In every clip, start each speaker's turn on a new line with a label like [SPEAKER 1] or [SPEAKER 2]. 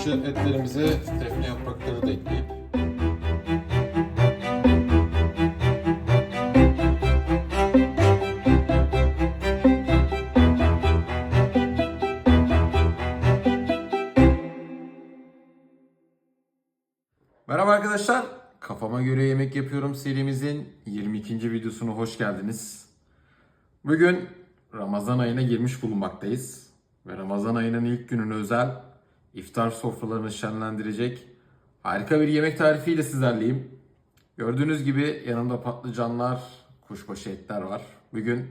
[SPEAKER 1] Kuşbaşı etlerimize defne yaprakları da ekleyip Merhaba arkadaşlar. Kafama göre yemek yapıyorum serimizin 22. videosuna hoş geldiniz. Bugün Ramazan ayına girmiş bulunmaktayız. Ve Ramazan ayının ilk gününe özel iftar sofralarını şenlendirecek harika bir yemek tarifiyle sizlerleyim. Gördüğünüz gibi yanımda patlıcanlar, kuşbaşı etler var. Bugün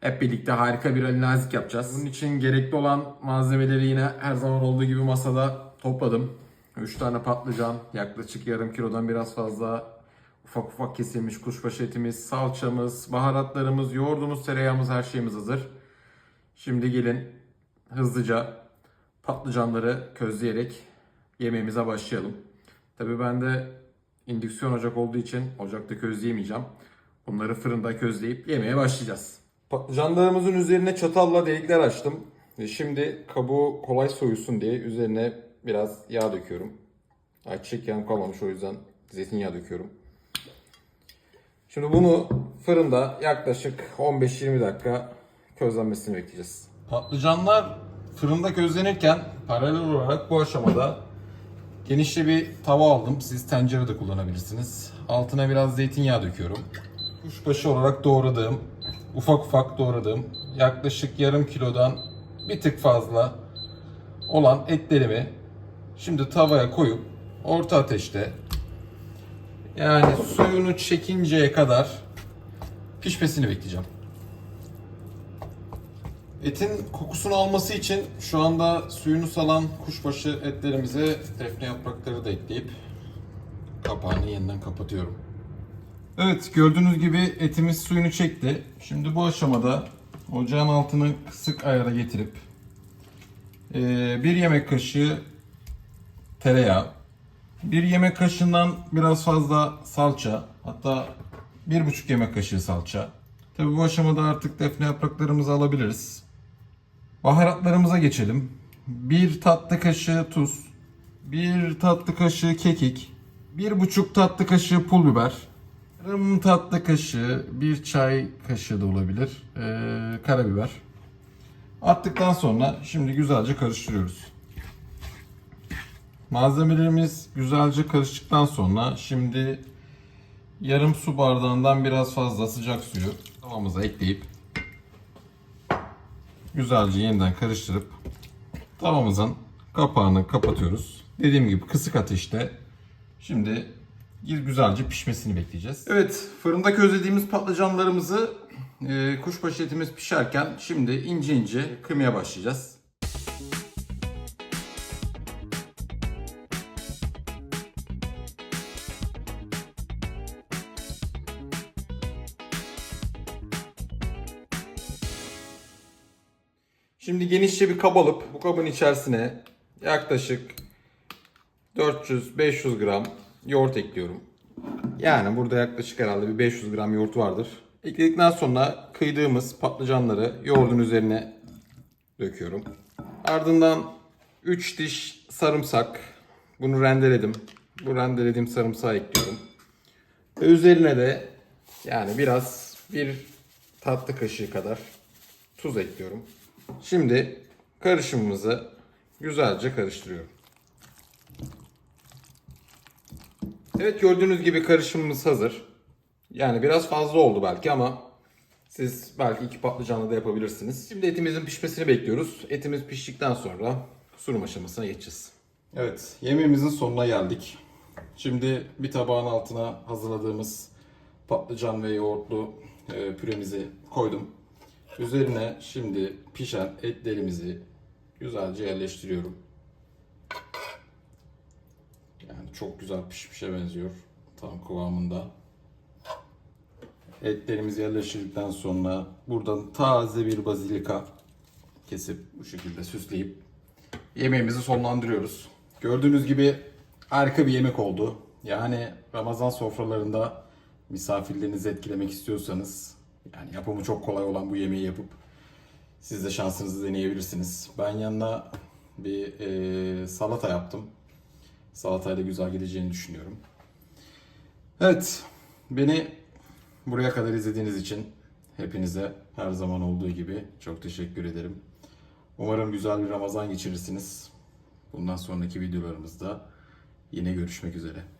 [SPEAKER 1] hep birlikte harika bir Ali Nazik yapacağız. Bunun için gerekli olan malzemeleri yine her zaman olduğu gibi masada topladım. 3 tane patlıcan, yaklaşık yarım kilodan biraz fazla ufak ufak kesilmiş kuşbaşı etimiz, salçamız, baharatlarımız, yoğurdumuz, tereyağımız, her şeyimiz hazır. Şimdi gelin hızlıca patlıcanları közleyerek yemeğimize başlayalım. Tabii ben de indüksiyon ocak olduğu için ocakta közleyemeyeceğim. Bunları fırında közleyip yemeye başlayacağız. Patlıcanlarımızın üzerine çatalla delikler açtım. Ve şimdi kabuğu kolay soyulsun diye üzerine biraz yağ döküyorum. Ayçiçek yağım kalmamış o yüzden zeytinyağı döküyorum. Şimdi bunu fırında yaklaşık 15-20 dakika közlenmesini bekleyeceğiz. Patlıcanlar fırında közlenirken paralel olarak bu aşamada genişçe bir tava aldım. Siz tencere de kullanabilirsiniz. Altına biraz zeytinyağı döküyorum. Kuşbaşı olarak doğradığım, ufak ufak doğradığım yaklaşık yarım kilodan bir tık fazla olan etlerimi şimdi tavaya koyup orta ateşte yani suyunu çekinceye kadar pişmesini bekleyeceğim. Etin kokusunu alması için şu anda suyunu salan kuşbaşı etlerimize defne yaprakları da ekleyip kapağını yeniden kapatıyorum. Evet gördüğünüz gibi etimiz suyunu çekti. Şimdi bu aşamada ocağın altını kısık ayara getirip eee, bir yemek kaşığı tereyağı, bir yemek kaşığından biraz fazla salça, hatta bir buçuk yemek kaşığı salça. Tabi bu aşamada artık defne yapraklarımızı alabiliriz. Baharatlarımıza geçelim. Bir tatlı kaşığı tuz, bir tatlı kaşığı kekik, bir buçuk tatlı kaşığı pul biber, yarım tatlı kaşığı, bir çay kaşığı da olabilir, ee, karabiber. Attıktan sonra şimdi güzelce karıştırıyoruz. Malzemelerimiz güzelce karıştıktan sonra şimdi yarım su bardağından biraz fazla sıcak suyu tavamıza ekleyip güzelce yeniden karıştırıp tavamızın kapağını kapatıyoruz. Dediğim gibi kısık ateşte şimdi güzelce pişmesini bekleyeceğiz. Evet fırında közlediğimiz patlıcanlarımızı e, kuşbaşı etimiz pişerken şimdi ince ince kıymaya başlayacağız. Şimdi genişçe bir kab alıp bu kabın içerisine yaklaşık 400-500 gram yoğurt ekliyorum. Yani burada yaklaşık herhalde bir 500 gram yoğurt vardır. Ekledikten sonra kıydığımız patlıcanları yoğurdun üzerine döküyorum. Ardından 3 diş sarımsak. Bunu rendeledim. Bu rendelediğim sarımsağı ekliyorum. Ve üzerine de yani biraz bir tatlı kaşığı kadar tuz ekliyorum. Şimdi karışımımızı güzelce karıştırıyorum. Evet gördüğünüz gibi karışımımız hazır. Yani biraz fazla oldu belki ama siz belki iki patlıcanla da yapabilirsiniz. Şimdi etimizin pişmesini bekliyoruz. Etimiz piştikten sonra sunum aşamasına geçeceğiz. Evet yemeğimizin sonuna geldik. Şimdi bir tabağın altına hazırladığımız patlıcan ve yoğurtlu e, püremizi koydum. Üzerine şimdi pişen etlerimizi güzelce yerleştiriyorum. Yani çok güzel pişmişe benziyor. Tam kıvamında. Etlerimizi yerleştirdikten sonra buradan taze bir bazilika kesip bu şekilde süsleyip yemeğimizi sonlandırıyoruz. Gördüğünüz gibi harika bir yemek oldu. Yani Ramazan sofralarında misafirlerinizi etkilemek istiyorsanız yani yapımı çok kolay olan bu yemeği yapıp siz de şansınızı deneyebilirsiniz. Ben yanına bir e, salata yaptım. Salatayla güzel gideceğini düşünüyorum. Evet, beni buraya kadar izlediğiniz için hepinize her zaman olduğu gibi çok teşekkür ederim. Umarım güzel bir Ramazan geçirirsiniz. Bundan sonraki videolarımızda yine görüşmek üzere.